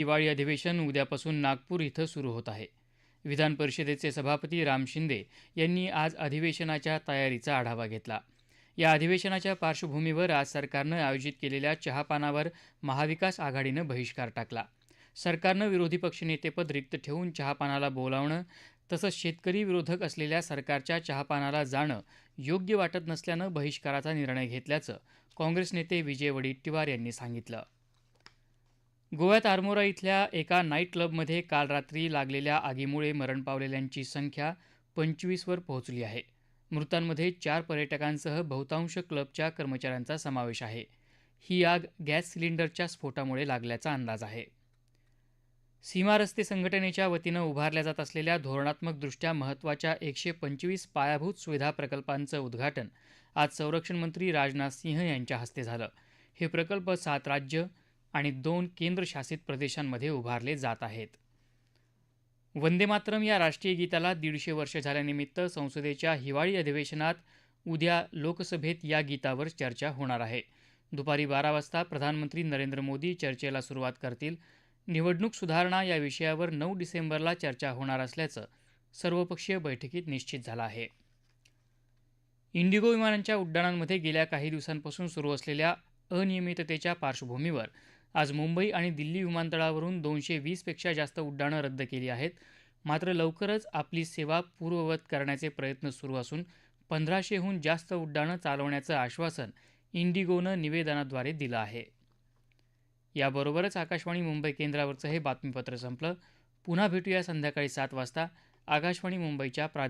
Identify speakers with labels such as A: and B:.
A: हिवाळी अधिवेशन उद्यापासून नागपूर इथं सुरू होत आहे. विधान परिषदेचे सभापती राम शिंदे यांनी आज अधिवेशनाच्या तयारीचा आढावा घेतला. या अधिवेशनाच्या पार्श्वभूमीवर आज सरकारनं आयोजित केलेल्या चहापानावर महाविकास आघाडीनं बहिष्कार टाकला. सरकारनं विरोधी पक्षनेतेपद रिक्त ठेवून चहापानाला बोलावणं तसंच शेतकरी विरोधक असलेल्या सरकारच्या चहापानाला जाणं योग्य वाटत नसल्यानं बहिष्काराचा निर्णय घेतल्याचं काँग्रेस नेते विजय वडेट्टीवार यांनी सांगितलं. गोव्यात आरमोरा इथल्या एका नाईट क्लबमध्ये काल रात्री लागलेल्या आगीमुळे मरण पावलेल्यांची संख्या पंचवीसवर पोहोचली आहे. मृतांमध्ये चार पर्यटकांसह बहुतांश क्लबच्या कर्मचाऱ्यांचा समावेश आहे. ही आग गॅस सिलेंडरच्या स्फोटामुळे लागल्याचा अंदाज आहे. सीमा रस्ते संघटनेच्या वतीनं उभारल्या जात असलेल्या धोरणात्मकदृष्ट्या महत्त्वाच्या एकशे पंचवीस पायाभूत सुविधा प्रकल्पांचं उद्घाटन आज संरक्षण मंत्री राजनाथ सिंह यांच्या हस्ते झालं. हे प्रकल्प सात राज्य आणि दोन केंद्रशासित प्रदेशांमध्ये उभारले जात आहेत. वंदे मातरम या राष्ट्रीय गीताला दीडशे वर्ष झाल्यानिमित्त संसदेच्या हिवाळी अधिवेशनात उद्या लोकसभेत या गीतावर चर्चा होणार आहे. दुपारी बारा वाजता प्रधानमंत्री नरेंद्र मोदी चर्चेला सुरुवात करतील. निवडणूक सुधारणा या विषयावर नऊ डिसेंबरला चर्चा होणार असल्याचं सर्वपक्षीय बैठकीत निश्चित झालं आहे. इंडिगो विमानांच्या उड्डाणांमध्ये गेल्या काही दिवसांपासून सुरू असलेल्या अनियमिततेच्या पार्श्वभूमीवर आज मुंबई आणि दिल्ली विमानतळावरून दोनशे वीसपेक्षा जास्त उड्डाणं रद्द केली आहेत. मात्र लवकरच आपली सेवा पूर्ववत करण्याचे प्रयत्न सुरू असून पंधराशेहून जास्त उड्डाणं चालवण्याचं आश्वासन इंडिगोनं निवेदनाद्वारे दिलं आहे. याबरोबरच आकाशवाणी मुंबई केंद्रावरचं हे बातमीपत्र संपलं. पुन्हा भेटूया संध्याकाळी सात वाजता. आकाशवाणी मुंबईच्या प्रादेशिक